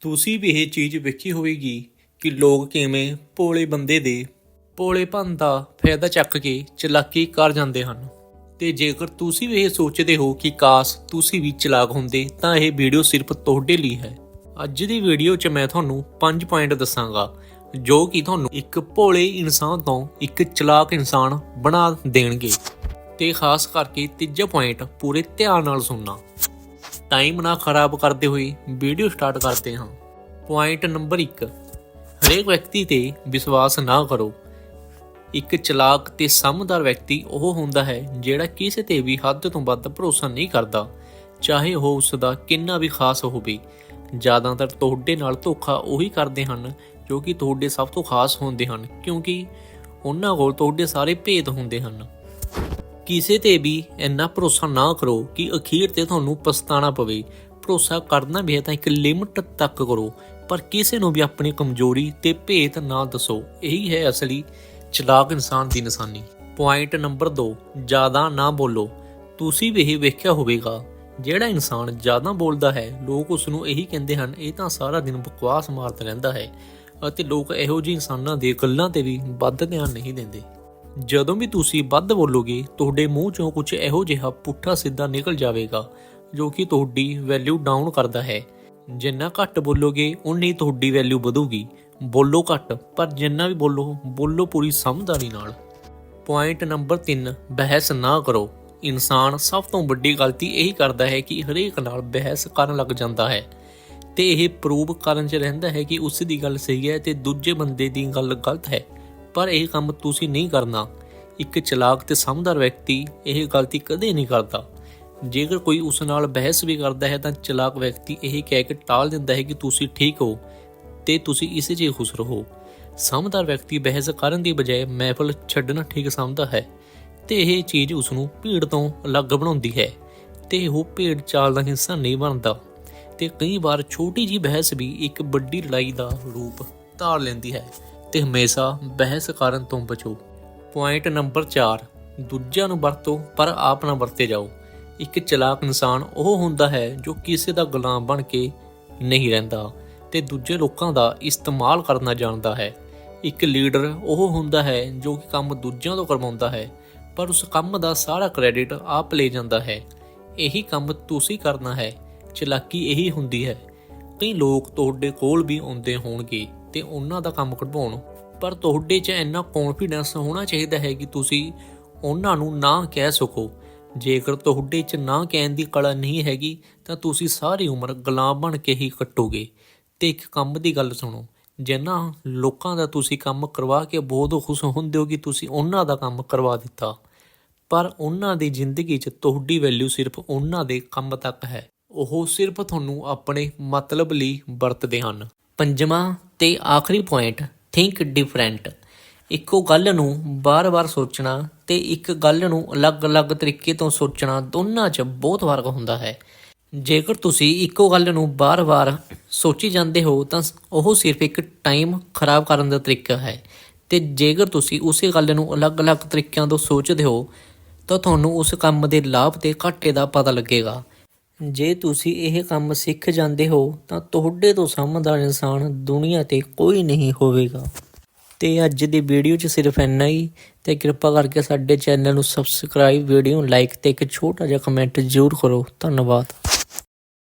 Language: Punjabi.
ਤੁਸੀਂ ਵੀ ਇਹ ਚੀਜ਼ ਵੇਖੀ ਹੋਵੇਗੀ ਕਿ ਲੋਕ ਕਿਵੇਂ ਭੋਲੇ ਬੰਦੇ ਦੇ ਭੋਲੇਪਨ ਦਾ ਫਾਇਦਾ ਚੱਕ ਕੇ ਚਲਾਕੀ ਕਰ ਜਾਂਦੇ ਹਨ। ਤੇ ਜੇਕਰ ਤੁਸੀਂ ਵੀ ਇਹ ਸੋਚਦੇ ਹੋ ਕਿ ਕਾਸ਼ ਤੁਸੀਂ ਵੀ ਚਲਾਕ ਹੁੰਦੇ, ਤਾਂ ਇਹ ਵੀਡੀਓ ਸਿਰਫ ਤੁਹਾਡੇ ਲਈ ਹੈ। ਅੱਜ ਦੀ ਵੀਡੀਓ 'ਚ ਮੈਂ ਤੁਹਾਨੂੰ 5 ਪੁਆਇੰਟ ਦੱਸਾਂਗਾ, ਜੋ ਕਿ ਤੁਹਾਨੂੰ ਇੱਕ ਭੋਲੇ ਇਨਸਾਨ ਤੋਂ ਇੱਕ ਚਲਾਕ ਇਨਸਾਨ ਬਣਾ ਦੇਣਗੇ। ਤੇ ਖਾਸ ਕਰਕੇ ਤੀਜਾ ਪੁਆਇੰਟ ਪੂਰੇ ਧਿਆਨ ਨਾਲ ਸੁਣਨਾ। ਟਾਈਮ ਨਾ ਖਰਾਬ ਕਰਦੇ ਹੋਏ ਵੀਡੀਓ ਸਟਾਰਟ ਕਰਦੇ ਹਾਂ। ਪੁਆਇੰਟ ਨੰਬਰ 1 ਹਰੇਕ ਵਿਅਕਤੀ ਤੇ ਵਿਸ਼ਵਾਸ ਨਾ ਕਰੋ। ਇੱਕ ਚਲਾਕ ਤੇ ਸਮਝਦਾਰ ਵਿਅਕਤੀ ਉਹ ਹੁੰਦਾ ਹੈ ਜਿਹੜਾ ਕਿਸੇ ਤੇ ਵੀ ਹੱਦ ਤੋਂ ਵੱਧ ਭਰੋਸਾ ਨਹੀਂ ਕਰਦਾ, ਚਾਹੇ ਉਹ ਉਸ ਦਾ ਕਿੰਨਾ ਵੀ ਖਾਸ ਹੋਵੇ। ਜ਼ਿਆਦਾਤਰ ਤੁਹਾਡੇ ਨਾਲ ਧੋਖਾ ਉਹੀ ਕਰਦੇ ਹਨ ਜੋ ਕਿ ਤੁਹਾਡੇ ਸਭ ਤੋਂ ਖਾਸ ਹੁੰਦੇ ਹਨ, ਕਿਉਂਕਿ ਉਹਨਾਂ ਕੋਲ ਤੁਹਾਡੇ ਸਾਰੇ ਭੇਦ ਹੁੰਦੇ ਹਨ। ਕਿਸੇ ਤੇ ਵੀ ਇੰਨਾ ਭਰੋਸਾ ਨਾ ਕਰੋ ਕਿ ਅਖੀਰ ਤੇ ਤੁਹਾਨੂੰ ਪਛਤਾਣਾ ਪਵੇ। ਭਰੋਸਾ ਕਰਨਾ ਵੀ ਹੈ ਤਾਂ ਇੱਕ ਲਿਮਟ ਤੱਕ ਕਰੋ, ਪਰ ਕਿਸੇ ਨੂੰ ਵੀ ਆਪਣੀ ਕਮਜ਼ੋਰੀ ਤੇ ਭੇਤ ਨਾ ਦੱਸੋ। ਇਹੀ ਹੈ ਅਸਲੀ ਚਲਾਕ ਇਨਸਾਨ ਦੀ ਨਿਸ਼ਾਨੀ। ਪੁਆਇੰਟ ਨੰਬਰ 2 ਜ਼ਿਆਦਾ ਨਾ ਬੋਲੋ। ਤੁਸੀਂ ਵੀ ਇਹ ਵੇਖਿਆ ਹੋਵੇਗਾ, ਜਿਹੜਾ ਇਨਸਾਨ ਜ਼ਿਆਦਾ ਬੋਲਦਾ ਹੈ, ਲੋਕ ਉਸ ਨੂੰ ਇਹੀ ਕਹਿੰਦੇ ਹਨ, ਇਹ ਤਾਂ ਸਾਰਾ ਦਿਨ ਬਕਵਾਸ ਮਾਰਦਾ ਰਹਿੰਦਾ ਹੈ। ਅਤੇ ਲੋਕ ਇਹੋ ਜਿਹੇ ਇਨਸਾਨਾਂ ਦੇ ਗੱਲਾਂ ਤੇ ਵੀ ਵੱਧ ਧਿਆਨ ਨਹੀਂ ਦਿੰਦੇ। ਜਦੋਂ ਵੀ ਤੁਸੀਂ ਵੱਧ ਬੋਲੋਗੇ, ਤੁਹਾਡੇ ਮੂੰਹ ਚੋਂ ਕੁਝ ਇਹੋ ਜਿਹਾ ਪੁੱਠਾ ਸਿੱਧਾ ਨਿਕਲ ਜਾਵੇਗਾ, ਜੋ ਕਿ ਤੁਹਾਡੀ ਵੈਲਿਊ ਡਾਊਨ ਕਰਦਾ ਹੈ। ਜਿੰਨਾ ਘੱਟ ਬੋਲੋਗੇ, ਉਨੀ ਤੁਹਾਡੀ ਵੈਲਿਊ ਵਧੂਗੀ। ਬੋਲੋ ਘੱਟ, ਪਰ ਜਿੰਨਾ ਵੀ ਬੋਲੋ ਬੋਲੋ ਪੂਰੀ ਸਮਝਦਾਰੀ ਨਾਲ। ਪੁਆਇੰਟ ਨੰਬਰ 3 ਬਹਿਸ ਨਾ ਕਰੋ। ਇਨਸਾਨ ਸਭ ਤੋਂ ਵੱਡੀ ਗਲਤੀ ਇਹੀ ਕਰਦਾ ਹੈ ਕਿ ਹਰੇਕ ਨਾਲ ਬਹਿਸ ਕਰਨ ਲੱਗ ਜਾਂਦਾ ਹੈ। ਤੇ ਇਹ ਪ੍ਰੂਵ ਕਰਨ 'ਚ ਰਹਿੰਦਾ ਹੈ ਕਿ ਉਸ ਦੀ ਗੱਲ ਸਹੀ ਹੈ ਤੇ ਦੂਜੇ ਬੰਦੇ ਦੀ ਗੱਲ ਗਲਤ ਹੈ। ਪਰ ਇਹ ਕੰਮ ਤੁਸੀਂ ਨਹੀਂ ਕਰਨਾ। ਇੱਕ ਚਲਾਕ ਤੇ ਸਮਝਦਾਰ ਵਿਅਕਤੀ ਇਹ ਗਲਤੀ ਕਦੇ ਨਹੀਂ ਕਰਦਾ। ਜੇਕਰ ਕੋਈ ਉਸ ਨਾਲ ਬਹਿਸ ਵੀ ਕਰਦਾ ਹੈ ਤਾਂ ਚਲਾਕ ਵਿਅਕਤੀ ਇਹ ਕਹਿ ਕੇ ਟਾਲ ਦਿੰਦਾ ਹੈ ਕਿ ਤੁਸੀਂ ਠੀਕ ਹੋ ਤੇ ਤੁਸੀਂ ਇਸੇ 'ਚ ਹੀ ਖੁਸ਼ ਰਹੋ। ਸਮਝਦਾਰ ਵਿਅਕਤੀ ਬਹਿਸ ਕਰਨ ਦੀ ਬਜਾਏ ਮਹਿਫਲ ਛੱਡਣਾ ਠੀਕ ਸਮਝਦਾ ਹੈ ਤੇ ਇਹ ਚੀਜ਼ ਉਸ ਨੂੰ ਭੀੜ ਤੋਂ ਅਲੱਗ ਬਣਾਉਂਦੀ ਹੈ ਤੇ ਉਹ ਭੀੜ ਚਾਲ ਦਾ ਹਿੱਸਾ ਨਹੀਂ ਬਣਦਾ ਤੇ ਕਈ ਵਾਰ ਛੋਟੀ ਜੀ ਬਹਿਸ ਵੀ ਇੱਕ ਵੱਡੀ ਲੜਾਈ ਦਾ ਰੂਪ ਧਾਰ ਲੈਂਦੀ ਹੈ। ਤੇ ਹਮੇਸ਼ਾ ਬਹਿਸ ਕਰਨ ਤੋਂ ਬਚੋ। ਪੁਆਇੰਟ ਨੰਬਰ 4 ਦੂਜਿਆਂ ਨੂੰ ਵਰਤੋ, ਪਰ ਆਪ ਨਾ ਵਰਤੇ ਜਾਓ। ਇੱਕ ਚਲਾਕ ਇਨਸਾਨ ਉਹ ਹੁੰਦਾ ਹੈ ਜੋ ਕਿਸੇ ਦਾ ਗੁਲਾਮ ਬਣ ਕੇ ਨਹੀਂ ਰਹਿੰਦਾ ਤੇ ਦੂਜੇ ਲੋਕਾਂ ਦਾ ਇਸਤੇਮਾਲ ਕਰਨਾ ਜਾਣਦਾ ਹੈ। ਇੱਕ ਲੀਡਰ ਉਹ ਹੁੰਦਾ ਹੈ ਜੋ ਕਿ ਕੰਮ ਦੂਜਿਆਂ ਤੋਂ ਕਰਵਾਉਂਦਾ ਹੈ, ਪਰ ਉਸ ਕੰਮ ਦਾ ਸਾਰਾ ਕ੍ਰੈਡਿਟ ਆਪ ਲੈ ਜਾਂਦਾ ਹੈ। ਇਹੀ ਕੰਮ ਤੁਸੀਂ ਕਰਨਾ ਹੈ। ਚਲਾਕੀ ਇਹੀ ਹੁੰਦੀ ਹੈ। ਕਈ ਲੋਕ ਤੁਹਾਡੇ ਕੋਲ ਵੀ ਆਉਂਦੇ ਹੋਣਗੇ। ਤੇ ਉਹਨਾਂ ਦਾ ਕੰਮ ਕਢਵਾਉਣ। ਪਰ ਤੁਹਾਡੇ 'ਚ ਇੰਨਾ ਕੌਨਫੀਡੈਂਸ ਹੋਣਾ ਚਾਹੀਦਾ ਹੈ ਕਿ ਤੁਸੀਂ ਉਹਨਾਂ ਨੂੰ ਨਾ ਕਹਿ ਸਕੋ। ਜੇਕਰ ਤੁਹਾਡੇ 'ਚ ਨਾ ਕਹਿਣ ਦੀ ਕਲਾ ਨਹੀਂ ਹੈਗੀ, ਤਾਂ ਤੁਸੀਂ ਸਾਰੀ ਉਮਰ ਗੁਲਾਮ ਬਣ ਕੇ ਹੀ ਕੱਟੋਗੇ। ਤੇ ਇੱਕ ਕੰਮ ਦੀ ਗੱਲ ਸੁਣੋ ਜਿਨ੍ਹਾਂ ਲੋਕਾਂ ਦਾ ਤੁਸੀਂ ਕੰਮ ਕਰਵਾ ਕੇ ਬਹੁਤ ਖੁਸ਼ ਹੁੰਦੇ ਹੋ ਕਿ ਤੁਸੀਂ ਉਹਨਾਂ ਦਾ ਕੰਮ ਕਰਵਾ ਦਿੱਤਾ। ਪਰ ਉਹਨਾਂ ਦੀ ਜ਼ਿੰਦਗੀ 'ਚ ਤੁਹਾਡੀ ਵੈਲਿਊ ਸਿਰਫ ਉਹਨਾਂ ਦੇ ਕੰਮ ਤੱਕ ਹੈ। ਉਹ ਸਿਰਫ ਤੁਹਾਨੂੰ ਆਪਣੇ ਮਤਲਬ ਲਈ ਵਰਤਦੇ ਹਨ। ਪੰਜਵਾਂ ਤੇ ਆਖਰੀ ਪੁਆਇੰਟ ਥਿੰਕ ਡਿਫਰੈਂਟ ਇੱਕੋ ਗੱਲ ਨੂੰ ਬਾਰ-ਬਾਰ ਸੋਚਣਾ ਤੇ ਇੱਕ ਗੱਲ ਨੂੰ ਅਲੱਗ-ਅਲੱਗ ਤਰੀਕੇ ਤੋਂ ਸੋਚਣਾ ਦੋਨਾਂ 'ਚ ਬਹੁਤ ਫ਼ਰਕ ਹੁੰਦਾ ਹੈ। ਜੇਕਰ ਤੁਸੀਂ ਇੱਕੋ ਗੱਲ ਨੂੰ ਬਾਰ-ਬਾਰ ਸੋਚੀ ਜਾਂਦੇ ਹੋ, ਤਾਂ ਉਹ ਸਿਰਫ ਇੱਕ ਟਾਈਮ ਖਰਾਬ ਕਰਨ ਦਾ ਤਰੀਕਾ ਹੈ। ਤੇ ਜੇਕਰ ਤੁਸੀਂ ਉਸੇ ਗੱਲ ਨੂੰ ਅਲੱਗ-ਅਲੱਗ ਤਰੀਕਿਆਂ ਤੋਂ ਸੋਚਦੇ ਹੋ, ਤਾਂ ਤੁਹਾਨੂੰ ਉਸ ਕੰਮ ਦੇ ਲਾਭ ਤੇ ਘਾਟੇ ਦਾ ਪਤਾ ਲੱਗੇਗਾ। ਜੇ ਤੁਸੀਂ ਇਹ ਕੰਮ ਸਿੱਖ ਜਾਂਦੇ ਹੋ, ਤਾਂ ਤੁਹਾਡੇ ਤੋਂ ਸਮਝਦਾਰ ਇਨਸਾਨ ਦੁਨੀਆ ਤੇ ਕੋਈ ਨਹੀਂ ਹੋਵੇਗਾ। ਤੇ ਅੱਜ ਦੀ ਵੀਡੀਓ 'ਚ ਸਿਰਫ ਇੰਨਾ ਹੀ। ਤੇ ਕਿਰਪਾ ਕਰਕੇ ਸਾਡੇ ਚੈਨਲ ਨੂੰ ਸਬਸਕ੍ਰਾਈਬ ਵੀਡੀਓ ਨੂੰ ਲਾਈਕ ਤੇ ਇੱਕ ਛੋਟਾ ਜਿਹਾ ਕਮੈਂਟ ਜ਼ਰੂਰ ਕਰੋ। ਧੰਨਵਾਦ।